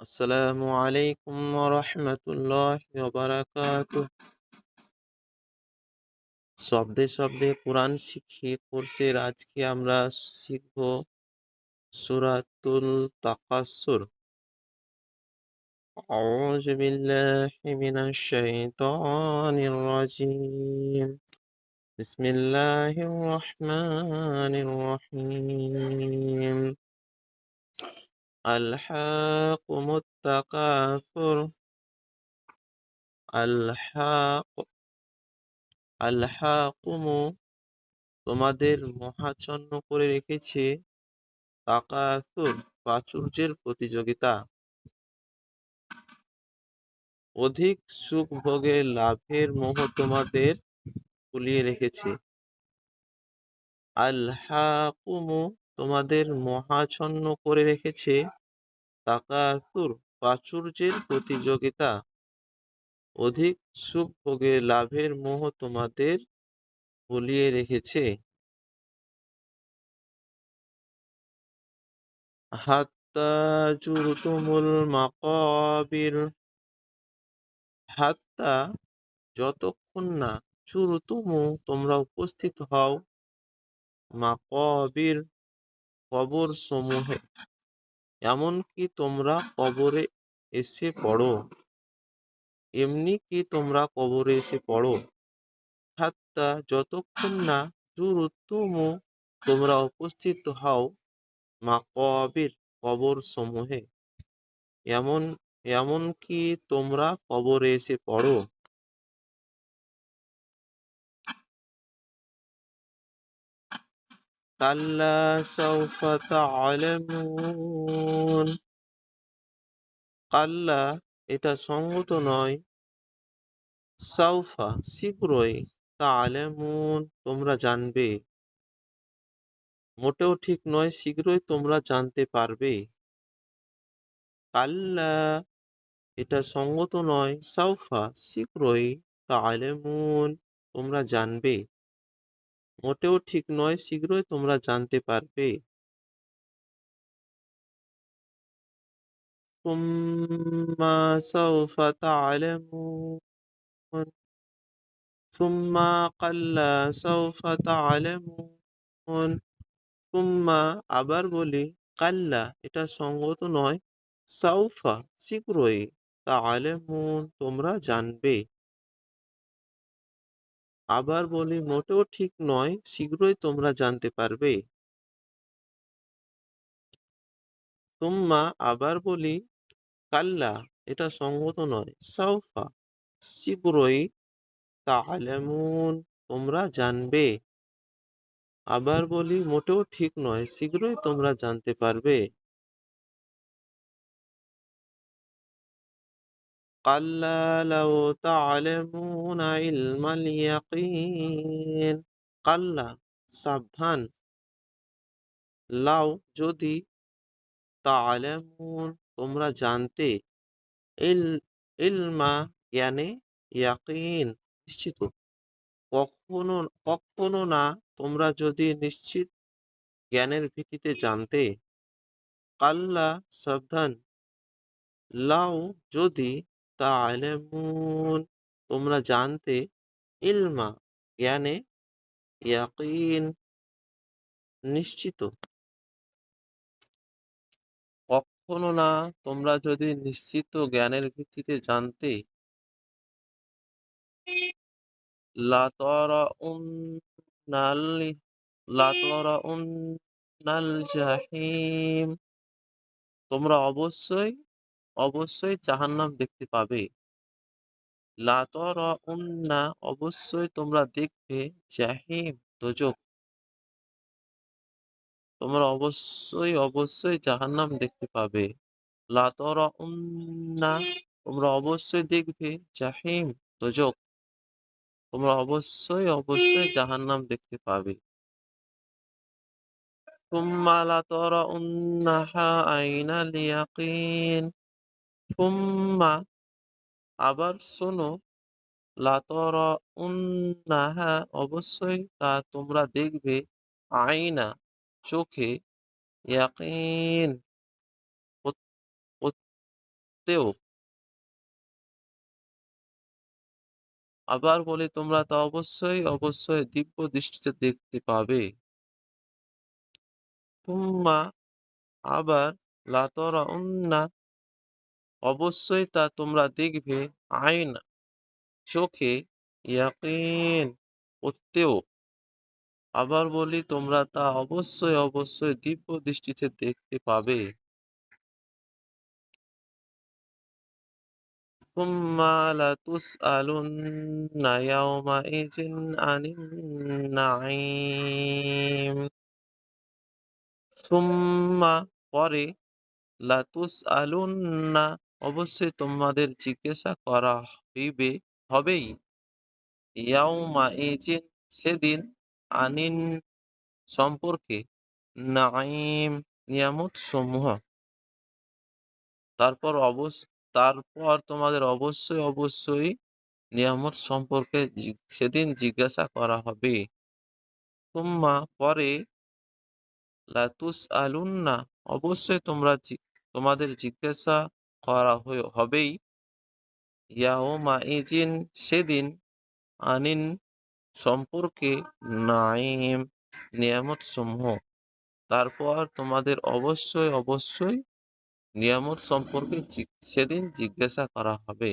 আসসালামু আলাইকুম রহমতুল্লাহ বারাকাতুহ শব্দে শব্দে কোরআন শিখি কোর্সের আজকে আমরা শিখব সুরাতুল তাকাসুর أعوذ بالله من الشيطان الرجيم بسم الله الرحمن الرحيم ألحاكم التكاثر ألحاق আল্লাহকুমু তোমাদের মহাচ্ছন্ন করে রেখেছে তাকাসুর প্রাচুর্যের প্রতিযোগিতা অধিক সুখ ভোগের লাভের মোহ তোমাদের ভুলিয়ে রেখেছে আল্লাহকুমু তোমাদের মহাচ্ছন্ন করে রেখেছে তাকাসুর প্রাচুর্যের প্রতিযোগিতা। অধিক সুখ ভোগের লাভের মোহ তোমাদের ভুলিয়ে রেখেছে। হাত্তা জুরতুমুল মাকাবির। হাত্তা, যতক্ষণ না চুরুতুমু তোমরা উপস্থিত হও, মাকাবির কবর সমূহে। এমনকি তোমরা কবরে এসে পড়ো। এমনি কি তোমরা কবরে এসে পড়ো? হাত্তা যতক্ষণ না জুরতুমু তোমরা উপস্থিত হও মাকাবির কবর সমূহে। এমন এমন কি তোমরা কবরে এসে পড়ো। কাল্লা সাউফা তা'লামুন কাল্লা এটা সঙ্গত নয়। সাউফা শীঘ্রই তা'লামুন তোমরা জানবে। মোটেও ঠিক নয়, শীঘ্রই তোমরা জানতে পারবে। কাল্লা এটা সঙ্গত নয়। সাউফা শীঘ্রই তা'লামুন তোমরা জানবে। মোটেও ঠিক নয়, শীঘ্রই তোমরা জানতে পারবে। সুম্মা সাউফা তা'লামুন সুম্মা কাল্লা সাউফা তা'লামুন সুম্মা আবার বলি কাল্লা এটা সঙ্গত নয়। সাউফা শীঘ্রই তা'লামুন তোমরা জানবে। আবার বলি, মোটেও ঠিক নয়, শীঘ্রই তোমরা জানতে পারবে। তুম্মা আবার বলি, কাল্লা, এটা সঙ্গত নয়, সাউফা, শীঘ্রই তা'লামুন তোমরা জানবে। আবার বলি, মোটেও ঠিক নয়, শীঘ্রই তোমরা জানতে পারবে। কাল্লা লাউ তা'লামুনা ইলমাল ইয়াকিন কাল্লা সাবধান। লাউ যদি তা'লামুন তোমরা জানতে ইল, ইলমা জ্ঞানে ইয়াকিন, নিশ্চিত। কখনো কখনো না তোমরা যদি নিশ্চিত জ্ঞানের ভিত্তিতে জানতে। কাল্লা সাবধান। লাউ যদি তা'লামুন তোমরা জানতে ইলমা, জ্ঞানে ইয়াকিন, নিশ্চিত। কখনো না তোমরা যদি নিশ্চিত জ্ঞানের ভিত্তিতে জানতে তোমরা অবশ্যই অবশ্যই জাহান্নাম দেখতে পাবে। লাতারাউন্না অবশ্যই তোমরা দেখবে জাহিম দোজক। তোমরা অবশ্যই অবশ্যই জাহান্নাম দেখতে পাবে। লাতারাউন্না তোমরা অবশ্যই দেখবে জাহিম দোজক। তোমরা অবশ্যই অবশ্যই জাহান্নাম দেখতে পাবে। সুম্মা লাতারাউন্নাহা আইনাল ইয়াকিন। সুম্মা আবার শোনো লাতারাউন্নাহা অবশ্যই তা তোমরা দেখবে আইনা, চোখে ইয়াকিন সত্ত্বেও আবার বলি তোমরা তা অবশ্যই অবশ্যই দিব্য দৃষ্টিতে দেখতে পাবে। তুম্মা আবার লাতরা উন্না অবশ্যই তা তোমরা দেখবে আইন, চোখে ইয়াকিন করতেও। আবার বলি, তোমরা তা অবশ্যই অবশ্যই দিব্য দৃষ্টিতে দেখতে পাবে। পরে লাতুস আলুন্না অবশ্যই তোমাদের জিজ্ঞাসা করা হইবে, হবেই। ইয়াউমা ইজিন সেদিন আনিন সম্পর্কে নাইম নিয়ামত সমূহ তারপর অবশ্য তারপর তোমাদের অবশ্যই অবশ্যই নিয়ামত সম্পর্কে সেদিন জিজ্ঞাসা করা হবে। তুম্মা পরে লাতুস আলুন্না অবশ্যই তোমরা তোমাদের জিজ্ঞাসা করা হবেই। ইয়াওমা ইজিন সেদিন আনিন সম্পর্কে নাইম নিয়ামত সমূহ তারপর তোমাদের অবশ্যই অবশ্যই নিয়ামত সম্পর্কে সেদিন জিজ্ঞাসা করা হবে।